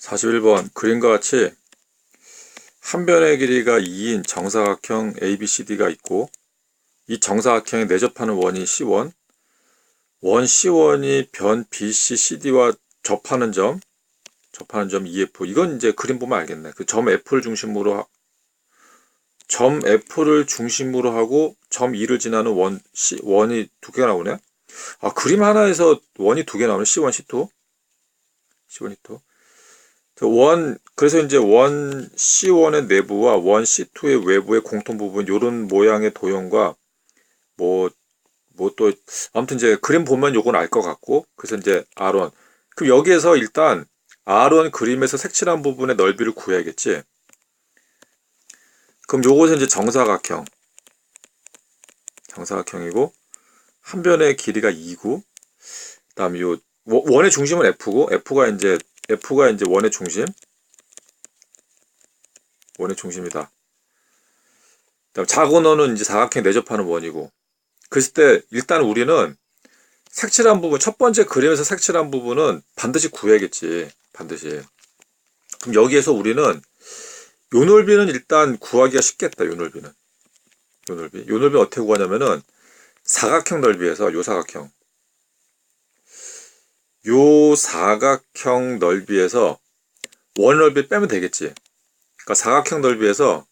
41번 그림과 같이 한 변의 길이가 2인 정사각형 ABCD가 있고 이 정사각형에 내접하는 원이 C1 원 C1이 변 BCCD와 접하는 점 접하는 점 EF 이건 이제 그림 보면 알겠네. 그 점 F를 중심으로 하- 점 F를 중심으로 하고 점 E를 지나는 원 C 원이 두 개가 나오네. 아 그림 하나에서 원이 두 개 나오네. C1 C2 C1 C2 그 원 그래서 이제 원 C1의 내부와 원 C2의 외부의 공통 부분 요런 모양의 도형과 뭐 뭐 또 아무튼 이제 그림 보면 요건 알 것 같고 그래서 이제 R1 그럼 여기에서 일단 R1 그림에서 색칠한 부분의 넓이를 구해야겠지? 그럼 요것은 이제 정사각형. 정사각형이고 한 변의 길이가 2고 그다음에 요 원- 원의 중심은 F고 F가 이제 F가 이제 원의 중심? 원의 중심이다. 그다음 원은 이제 사각형 내접하는 원이고. 그랬을 때 일단 우리는 색칠한 부분 첫 번째 그림에서 색칠한 부분은 반드시 구해야겠지 반드시. 그럼 여기에서 우리는 요 넓이는 일단 구하기가 쉽겠다 요 넓이는. 요 넓이. 요 넓이 어떻게 구하냐면은 사각형 넓이에서 요 사각형 요 사각형 넓이에서 원 넓이를 빼면 되겠지. 그러니까 사각형 넓이에서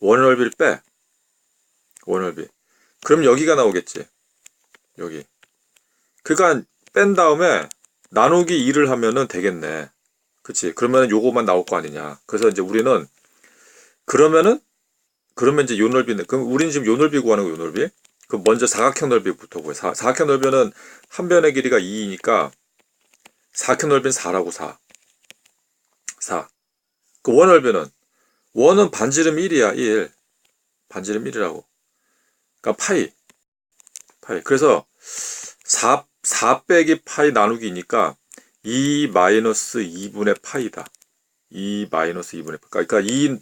원 넓이를 빼. 원 넓이. 그럼 여기가 나오겠지. 여기. 그러니까 뺀 다음에 나누기 2를 하면은 되겠네. 그치? 그러면 요거만 나올 거 아니냐. 그래서 이제 우리는 그러면은 그러면 이제 요 넓이네. 그럼 우리는 지금 요 넓이 구하는 거요 넓이. 그럼 먼저 사각형 넓이부터 구해. 사, 사각형 넓이는 한 변의 길이가 2이니까 사각형 넓이는 4라고 4. 4. 그 원 넓이는 원은 반지름 1이야. 1. 반지름 1이라고. 그러니까 파이. 파이. 그래서 4, 4 빼기 파이 나누기니까 2 마이너스 2분의 파이다. 2 마이너스 2분의 파이. 그러니까 2,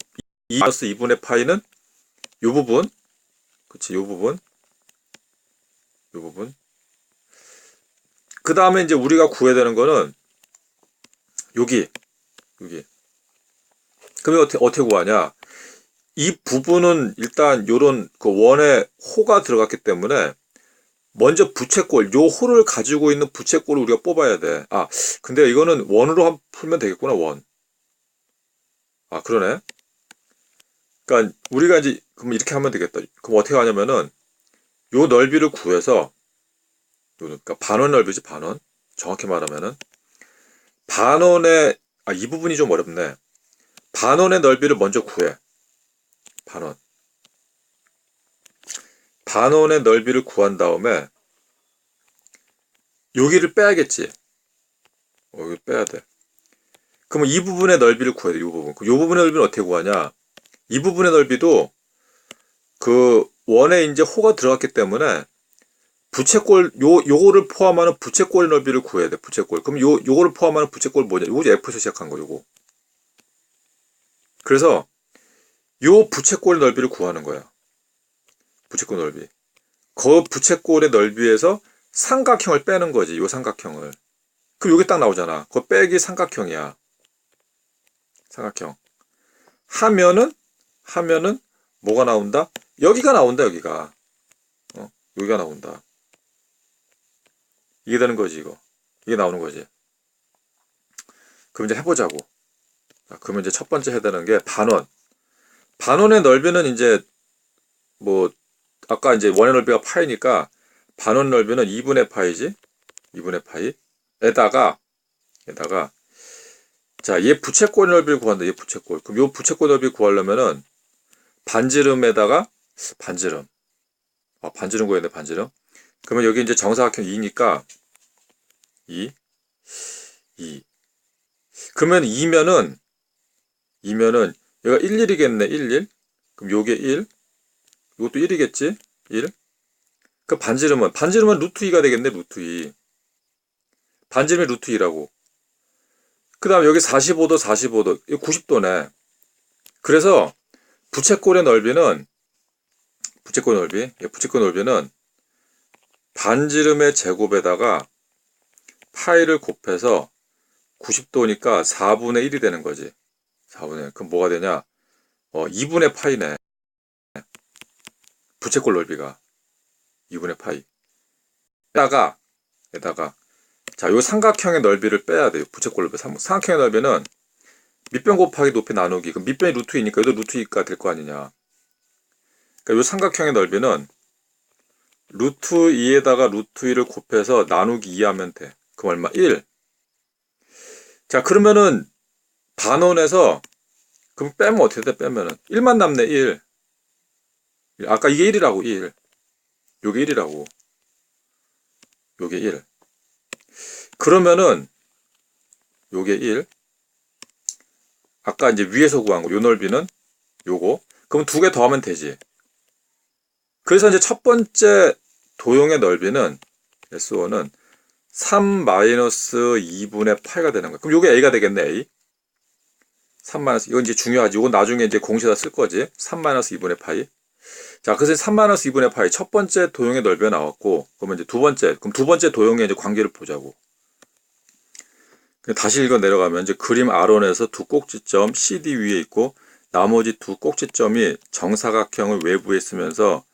2 마이너스 2분의 파이는 요 부분. 그치, 요 부분. 요 부분. 그 다음에 이제 우리가 구해야 되는 거는 여기, 여기. 그러면 어떻게, 어떻게 구하냐? 이 부분은 일단 요런 그 원에 호가 들어갔기 때문에 먼저 부채꼴, 요 호를 가지고 있는 부채꼴을 우리가 뽑아야 돼. 아, 근데 이거는 원으로 한- 풀면 되겠구나, 원. 아, 그러네. 그러니까 우리가 이제 그럼 이렇게 하면 되겠다. 그럼 어떻게 하냐면은 요 넓이를 구해서 요 그러니까 반원 넓이지 반원. 정확히 말하면은 반원의 아 이 부분이 좀 어렵네. 반원의 넓이를 먼저 구해. 반원. 반원의 넓이를 구한 다음에 여기를 빼야겠지. 어, 여기 빼야 돼. 그러면 이 부분의 넓이를 구해야 돼. 이 부분. 그이 부분의 넓이는 어떻게 구하냐? 이 부분의 넓이도 그 원에 이제 호가 들어갔기 때문에 부채꼴 요 요거를 포함하는 부채꼴의 넓이를 구해야 돼. 부채꼴. 그럼 요 요거를 포함하는 부채꼴 뭐냐? 요거 F에서 시작한 거 요거. 그래서 요 부채꼴의 넓이를 구하는 거야. 부채꼴 넓이. 그 부채꼴의 넓이에서 삼각형을 빼는 거지. 요 삼각형을. 그럼 요게 딱 나오잖아. 그 빼기 삼각형이야. 삼각형. 하면은 하면은 뭐가 나온다? 여기가 나온다, 여기가. 어? 여기가 나온다. 이게 되는 거지, 이거. 이게 나오는 거지. 그럼 이제 해보자고. 자, 그러면 이제 첫 번째 해야 되는 게 반원. 반원의 넓이는 이제 뭐 아까 이제 원의 넓이가 파이니까 반원 넓이는 2분의 파이지. 2분의 파이. 에다가 에다가 자, 얘 부채꼴 넓이를 구한다. 얘 부채꼴. 그럼 요 부채꼴 넓이 구하려면은 반지름에다가 반지름. 아, 반지름 구해야 돼, 반지름. 그러면 여기 이제 정사각형 2니까 2 2. 그러면 2면은 2면은 얘가 1, 1이겠네. 1, 1. 그럼 요게 1. 이것도 1이겠지? 1. 그 반지름은 반지름은 루트 2가 되겠네. 루트 2. 반지름이 루트 2라고. 그 다음 여기 45도, 45도, 이거 90도네. 그래서 부채꼴의 넓이는 부채꼴 넓이, 예, 부채꼴 넓이는 반지름의 제곱에다가 파이를 곱해서 90도니까 4분의 1이 되는 거지. 4분의 1. 그럼 뭐가 되냐? 어, 2분의 파이네. 부채꼴 넓이가 2분의 파이. 에다가 에다가 자, 요 삼각형의 넓이를 빼야 돼요. 부채꼴 넓이. 삼- 삼각형의 넓이는 밑변 곱하기 높이 나누기. 그럼 밑변이 루트 2니까 여기도 루트 2가 될 거 아니냐. 그러니까 요 삼각형의 넓이는 루트 2에다가 루트 2를 곱해서 나누기 2 하면 돼. 그럼 얼마? 1. 자, 그러면은 반원에서 그럼 빼면 어떻게 돼? 빼면은 1만 남네. 1. 아까 이게 1이라고 1. 요게 1이라고. 요게 1. 그러면은 요게 1. 아까 이제 위에서 구한 거, 요 넓이는 요거. 그럼 두 개 더하면 되지. 그래서 이제 첫 번째 도형의 넓이는 S1은 3 마이너스 2분의 8가 되는 거야. 그럼 요게 A가 되겠네, A. 3 마이너스, 이건 이제 중요하지. 이건 나중에 이제 공식에다 쓸 거지. 3 마이너스 2분의 파이. 자, 그래서 3 마이너스 2분의 파이. 첫 번째 도형의 넓이가 나왔고, 그러면 이제 두 번째, 그럼 두 번째 도형의 이제 관계를 보자고. 다시 읽어 내려가면 이제 그림 R원에서 두 꼭지점 CD 위에 있고 나머지 두 꼭지점이 정사각형을 외부에 쓰면서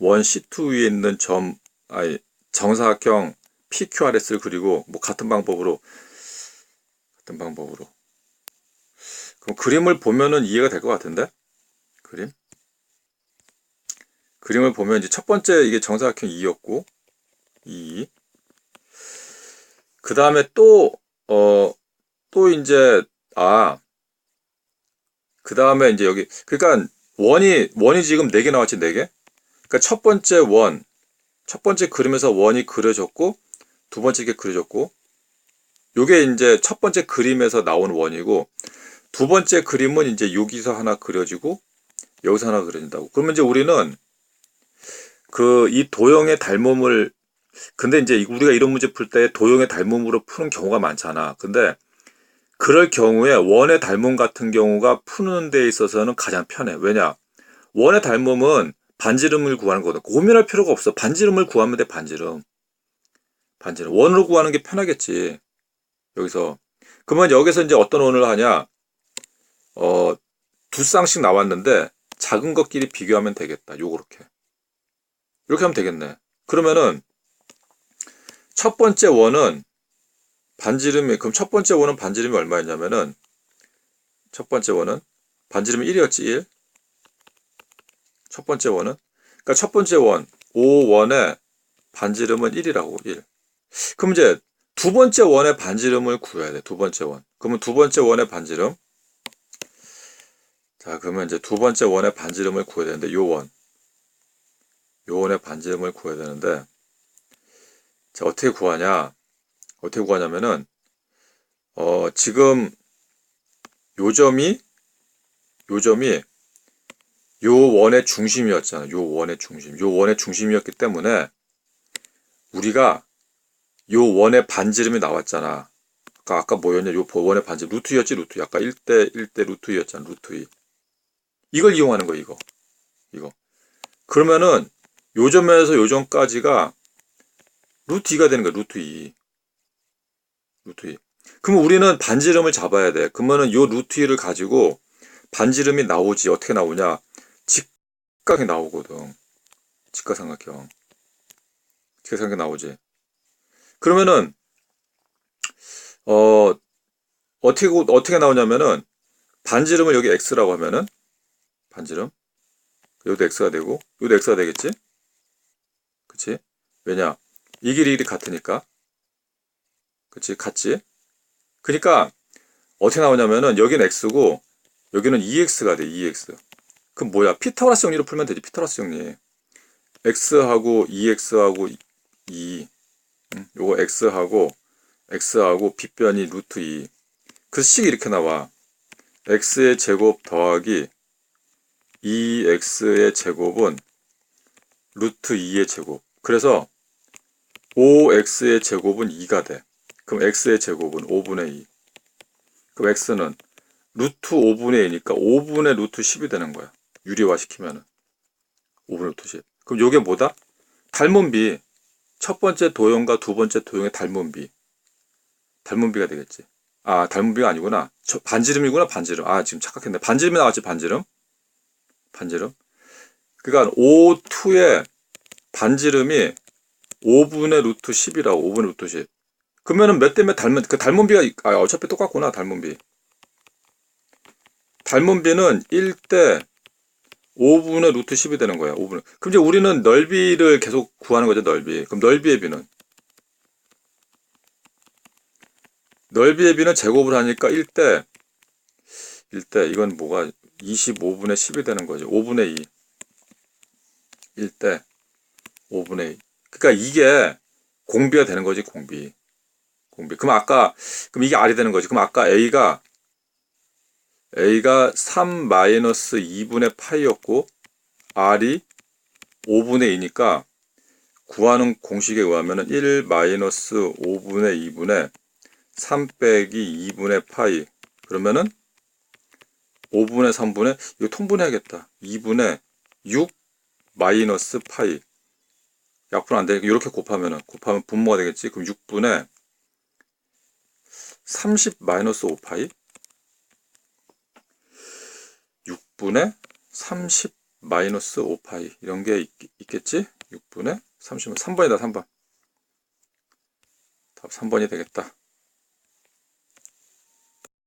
원 C2 위에 있는 점 아니 정사각형 PQRS를 그리고 뭐 같은 방법으로 같은 방법으로 그럼 그림을 보면은 이해가 될 것 같은데 그림 그림을 보면 이제 첫 번째 이게 정사각형 2였고 2. 그 다음에 또 어, 또 이제, 아, 그 다음에 이제 여기, 그러니까 원이, 원이 지금 4개 나왔지, 4개? 그러니까 첫 번째 원, 첫 번째 그림에서 원이 그려졌고, 두 번째 게 그려졌고, 요게 이제 첫 번째 그림에서 나온 원이고, 두 번째 그림은 이제 여기서 하나 그려지고, 여기서 하나 그려진다고. 그러면 이제 우리는 그 이 도형의 닮음을 근데 이제 우리가 이런 문제 풀 때 도형의 닮음으로 푸는 경우가 많잖아. 근데 그럴 경우에 원의 닮음 같은 경우가 푸는 데 있어서는 가장 편해. 왜냐? 원의 닮음은 반지름을 구하는 거거든. 고민할 필요가 없어. 반지름을 구하면 돼, 반지름. 반지름. 원으로 구하는 게 편하겠지. 여기서. 그러면 여기서 이제 어떤 원을 하냐? 어, 두 쌍씩 나왔는데 작은 것끼리 비교하면 되겠다. 요렇게. 이렇게 하면 되겠네. 그러면은 첫 번째 원은 반지름이 그럼 첫 번째 원은 반지름이 얼마였냐면은 첫 번째 원은 반지름이 1이었지 1. 첫 번째 원은 그러니까 첫 번째 원 5원의 반지름은 1이라고 1. 그럼 이제 두 번째 원의 반지름을 구해야 돼. 두 번째 원. 그러면 두 번째 원의 반지름 자, 그러면 이제 두 번째 원의 반지름을 구해야 되는데 요 원. 요 원의 반지름을 구해야 되는데 자, 어떻게 구하냐? 어떻게 구하냐면은, 어, 지금, 요 점이, 요 점이, 요 원의 중심이었잖아. 요 원의 중심. 요 원의 중심이었기 때문에, 우리가, 요 원의 반지름이 나왔잖아. 아까, 아까 뭐였냐? 요 원의 반지름. 루트였지, 루트. 아까 1대, 1대 루트였잖아. 루트 2. 이걸 이용하는 거, 이거. 이거. 그러면은, 요 점에서 요 점까지가, 루트 2가 되는 거야, 루트 2. 루트 2. 그러면 우리는 반지름을 잡아야 돼. 그러면은 요 루트 2를 가지고 반지름이 나오지. 어떻게 나오냐? 직각이 나오거든. 직각삼각형. 직각삼각형 나오지. 그러면은, 어, 어떻게, 어떻게 나오냐면은, 반지름을 여기 x라고 하면은, 반지름. 여기도 x가 되고, 여기도 x가 되겠지? 그치? 왜냐? 이 길이 길이 같으니까. 그치? 같지? 그니까, 어떻게 나오냐면은, 여기는 x고, 여기는 2x가 돼, 2x. 그럼 뭐야? 피타고라스 정리로 풀면 되지, 피타고라스 정리. x하고 2x하고 2. 응? 요거 x하고, x하고 빗변이 루트 2. 그 식이 이렇게 나와. x의 제곱 더하기 2x의 제곱은 루트 2의 제곱. 그래서 5x의 제곱은 2가 돼. 그럼 x의 제곱은 5분의 2. 그럼 x는 루트 5분의 2니까 5분의 루트 10이 되는 거야. 유리화 시키면은. 5분의 루트 10. 그럼 요게 뭐다? 닮은 비. 첫 번째 도형과 두 번째 도형의 닮은 비. 닮은 비가 되겠지. 아, 닮은비가 아니구나. 저, 반지름이구나, 반지름. 아, 지금 착각했네. 반지름이 나왔지, 반지름. 반지름. 그러니까 O2의 반지름이 5분의 루트 10이라고, 5분의 루트 10. 그러면은 몇 대 몇 닮은, 그 닮은비가, 이- 아, 어차피 똑같구나, 닮은비. 닮은비는 1대 5분의 루트 10이 되는 거야, 5분의. 그럼 이제 우리는 넓이를 계속 구하는 거죠, 넓이. 그럼 넓이의 비는? 넓이의 비는 제곱을 하니까 1대 1대 이건 뭐가 25분의 10이 되는 거죠. 5분의 2. 1대 5분의 2. 그러니까 이게 공비가 되는 거지, 공비. 공비. 그럼 아까 그럼 이게 R이 되는 거지. 그럼 아까 A가 A가 3 마이너스 2분의 파이였고 R이 5분의 2니까 구하는 공식에 의하면은 1 마이너스 5분의 2분의 3 빼기 2분의 파이. 그러면은 5분의 3분의 이거 통분해야겠다. 2분의 6 마이너스 파이. 약분 안 되니까 이렇게 곱하면은 곱하면 분모가 되겠지? 그럼 6분의 30 마이너스 5 파이 6분의 30 마이너스 5 파이 이런 게 있, 있겠지? 6분의 30 3번이다 3번. 답 3번이 되겠다